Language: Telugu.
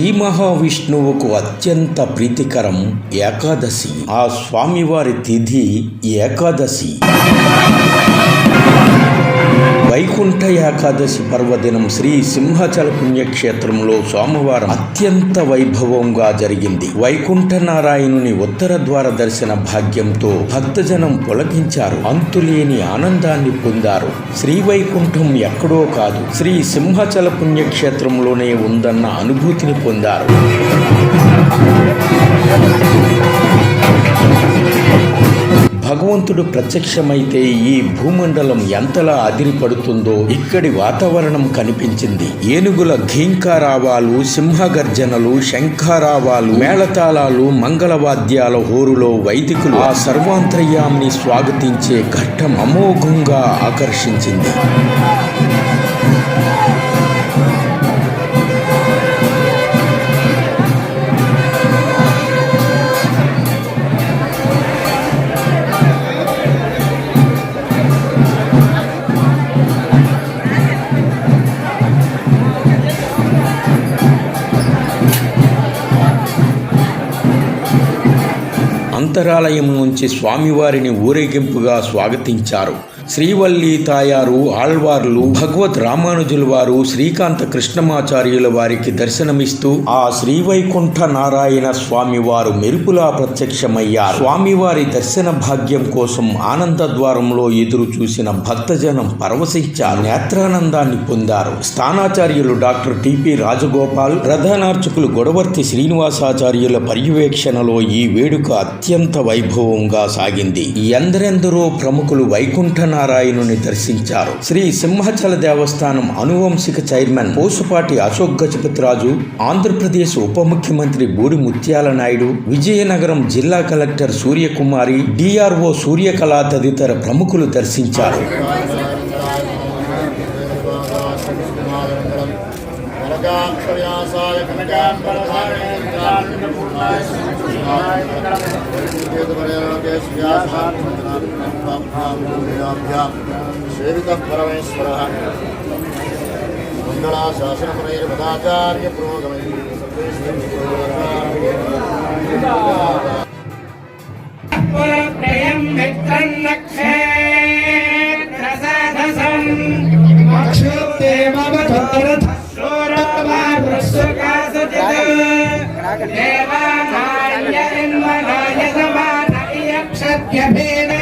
మహావిష్ణువుకు అత్యంత ప్రీతికరం ఏకాదశి. ఆ స్వామివారి తిథి ఏకాదశి. వైకుంఠ ఏకాదశి పర్వదినం శ్రీ సింహాచల పుణ్యక్షేత్రంలో సోమవారం అత్యంత వైభవంగా జరిగింది. వైకుంఠ నారాయణుని ఉత్తర ద్వార దర్శన భాగ్యంతో భక్తజనం పొలగించారు అంతులేని ఆనందాన్ని పొందారు. శ్రీ వైకుంఠం ఎక్కడో కాదు శ్రీ సింహాచల పుణ్యక్షేత్రంలోనే ఉందన్న అనుభూతిని పొందారు. భగవంతుడు ప్రత్యక్షమైతే ఈ భూమండలం ఎంతలా అదిరిపడుతుందో ఇక్కడి వాతావరణం కనిపించింది. ఏనుగుల ఘీంకారావాలు సింహగర్జనలు శంఖారావాలు మేళతాళాలు మంగళవాద్యాల హోరులో వైదికులు ఆ సర్వాంతర్యాన్ని స్వాగతించే ఘట్టం అమోఘంగా ఆకర్షించింది. అంతరాలయం నుంచి స్వామివారిని ఊరేగింపుగా స్వాగతించారు. శ్రీవల్లి తాయారు ఆళ్వార్లు భగవత్ రామానుజుల వారు శ్రీకాంత కృష్ణమాచార్యుల వారికి దర్శనమిస్తూ ఆ శ్రీవైకుంఠ నారాయణ స్వామి వారు మెరుపులా ప్రత్యక్షమయ్యారు. స్వామివారి దర్శన భాగ్యం కోసం ఆనంద ద్వారంలో ఎదురు చూసిన భక్తజనం పరవశించారు. నేత్రానందాన్ని పొందారు. స్థానాచార్యులు డాక్టర్ టిపి రాజగోపాల్ ప్రధానార్చకులు గొడవర్తి శ్రీనివాసాచార్యుల పర్యవేక్షణలో ఈ వేడుక అత్యంత వైభవంగా సాగింది. ఎందరెందరో ప్రముఖులు వైకుంఠ నారాయణుని దర్శించారు. శ్రీ సింహాచల దేవస్థానం అనువంశిక చైర్మన్ పోసుపాటి అశోక్ గజపతిరాజు ఆంధ్రప్రదేశ్ ఉప ముఖ్యమంత్రి బూడి ముత్యాల నాయుడు విజయనగరం జిల్లా కలెక్టర్ సూర్యకుమారి డిఆర్ఓ సూర్యకళ తదితర ప్రముఖులు దర్శించారు. వరదాక్షవ్యాసాయ సేవిత పరమేశ్వర మంగళాశాసనమునైర్మదాచార్య పురోగమై देवानाय जन्मनाय समान इयक्षत्यभेद